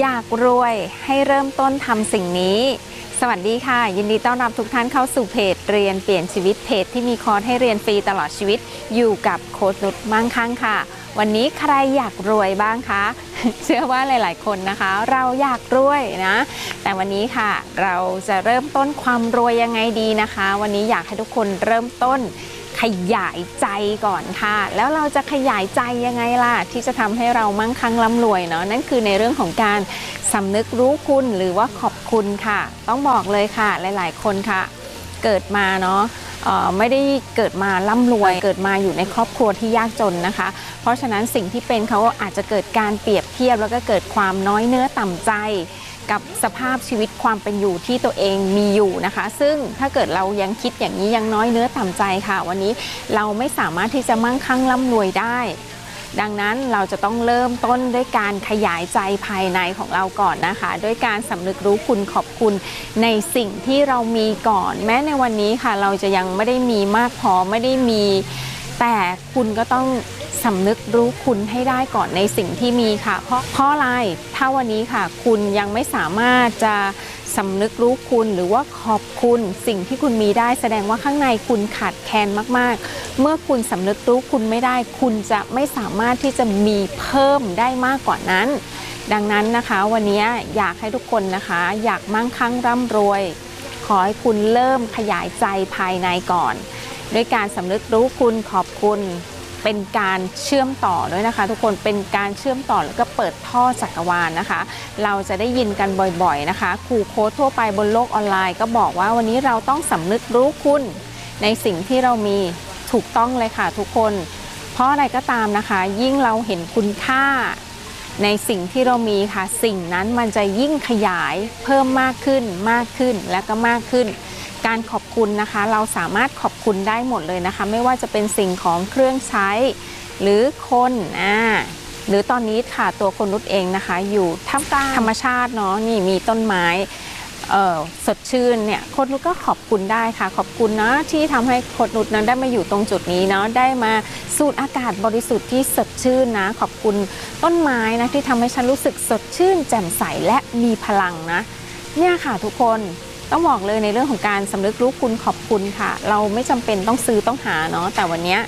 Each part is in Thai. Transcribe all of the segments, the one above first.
อยากรวยให้เริ่มต้นทำสิ่งนี้ สวัสดีค่ะ ยินดีต้อนรับทุกท่านเข้าสู่เพจเรียนเปลี่ยนชีวิตเพจที่มีคอร์สให้เรียนฟรีตลอดชีวิตอยู่กับโค้ชนุชมั่งคั่งค่ะ วันนี้ใครอยากรวยบ้างคะ เชื่อว่าหลาย ๆ คนนะคะ เราอยากรวยนะ แต่วันนี้ค่ะ เราจะเริ่มต้นความรวยยังไงดีนะคะ วันนี้อยากให้ทุกคนเริ่มต้น ขยายใจก่อนค่ะ แล้วเราจะขยายใจยังไงล่ะ ที่จะทำให้เรามั่งคั่งร่ำรวยเนาะนั่นคือในเรื่องของการสำนึกรู้คุณหรือว่าขอบคุณค่ะ ต้องบอกเลยค่ะหลาย ๆ คนค่ะ เกิดมาเนาะเอ่อไม่ได้เกิดมาร่ำรวย เกิดมาอยู่ในครอบครัวที่ยากจนนะคะ เพราะฉะนั้นสิ่งที่เป็นเขาอาจจะเกิดการเปรียบเทียบแล้วก็เกิดความน้อยเนื้อต่ำใจ กับสภาพชีวิตความเป็นอยู่ที่ตัวเองมีอยู่นะคะ ซึ่งถ้าเกิดเรายังคิดอย่างนี้ยังน้อยเนื้อต่ำใจค่ะ วันนี้เราไม่สามารถที่จะมั่งคั่งร่ำรวยได้ ดังนั้นเราจะต้องเริ่มต้นด้วยการขยายใจภายในของเราก่อนนะคะ ด้วยการสำนึกรู้คุณขอบคุณในสิ่งที่เรามีก่อน แม้ในวันนี้ค่ะ เราจะยังไม่ได้มีมากพอไม่ได้มี แต่คุณก็ต้องสำนึกรู้คุณให้ได้ก่อนในสิ่งที่มีค่ะ เพราะเพราะอะไรถ้าวันนี้ค่ะ คุณยังไม่สามารถจะสำนึกรู้คุณหรือว่าขอบคุณสิ่งที่คุณมีได้แสดงว่าข้างในคุณขาดแคลนมาก ๆ เมื่อคุณสำนึกรู้คุณไม่ได้ คุณจะไม่สามารถที่จะมีเพิ่มได้มากกว่านั้น ดังนั้นนะคะวันนี้อยากให้ทุกคนนะคะ อยากมั่งคั่งร่ำรวย ขอให้คุณเริ่มขยายใจภายในก่อน ด้วยการสำนึกรู้คุณขอบคุณเป็นการเชื่อมต่อด้วยนะคะ ทุกคนเป็นการเชื่อมต่อแล้วก็เปิดท่อจักรวาลนะคะ เราจะได้ยินกันบ่อยๆนะคะครูโค้ดทั่วไปบนโลกออนไลน์ ก็บอกว่าวันนี้เราต้องสำนึกรู้คุณในสิ่งที่เรามีถูกต้องเลยค่ะทุกคน เพราะอะไรก็ตามนะคะ ยิ่งเราเห็นคุณค่าในสิ่งที่เรามีค่ะ สิ่งนั้นมันจะยิ่งขยายเพิ่มมากขึ้นมากขึ้นและก็มากขึ้น การขอบคุณนะคะ เราสามารถขอบคุณได้หมดเลยนะคะ ไม่ว่าจะเป็นสิ่งของเครื่องใช้ หรือคนอ่าหรือตอนนี้ค่ะตัวคนนุชเองนะคะ อยู่ท่ามกลางธรรมชาติเนาะนี่มีต้นไม้เอ่อสดชื่นเนี่ยโคดนุชก็ขอบคุณได้ค่ะ ขอบคุณนะที่ทำให้โคดนุชนั้นได้มาอยู่ตรงจุดนี้เนาะได้มาสูดอากาศบริสุทธิ์ที่สดชื่นนะ ขอบคุณต้นไม้นะที่ทำให้ฉันรู้สึกสดชื่น แจ่มใสและมีพลังนะ เนี่ยค่ะทุกคน ต้องบอกเลยในเรื่องของการสำนึกรู้คุณขอบคุณค่ะ เราไม่จำเป็นต้องซื้อต้องหาเนาะแต่วันนี้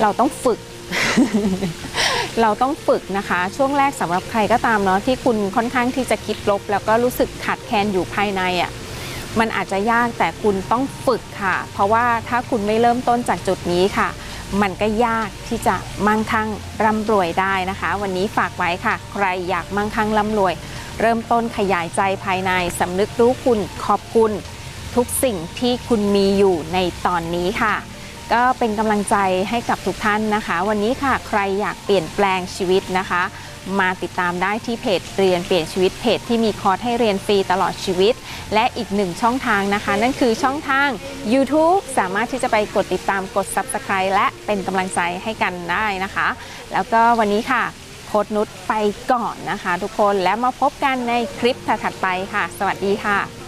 เราต้องฝึก เราต้องฝึกนะคะ ช่วงแรกสำหรับใครก็ตามเนาะที่คุณค่อนข้างที่จะคิดลบ แล้วก็รู้สึกขาดแคลนอยู่ภายในอะ่ะมันอาจจะยากแต่คุณต้องฝึกค่ะ เพราะว่าถ้าคุณไม่เริ่มต้นจากจุดนี้ค่ะ มันก็ยากที่จะมั่งคั่งร่ำรวยได้นะคะ วันนี้ฝากไว้ค่ะ ใครอยากมั่งคั่งร่ำรวย เริ่มต้นขยายใจภายในสำนึกรู้คุณขอบคุณ ทุกสิ่งที่คุณมีอยู่ในตอนนี้ค่ะ ก็เป็นกำลังใจให้กับทุกท่านนะคะ วันนี้ค่ะใครอยากเปลี่ยนแปลงชีวิตนะคะ มาติดตามได้ที่เพจเรียนเปลี่ยนชีวิตเพจที่มีคอร์สให้เรียนฟรีตลอดชีวิต และอีกหนึ่งช่องทางนะคะ นั่นคือช่องทาง YouTube สามารถที่จะไปกดติดตามกด Subscribe และเป็นกำลังใจให้กันได้นะคะ แล้วก็วันนี้ค่ะ ค้ดนุชไปก่อนนะคะ ทุกคนแล้วมาพบกันในคลิปถัดไปค่ะ สวัสดีค่ะ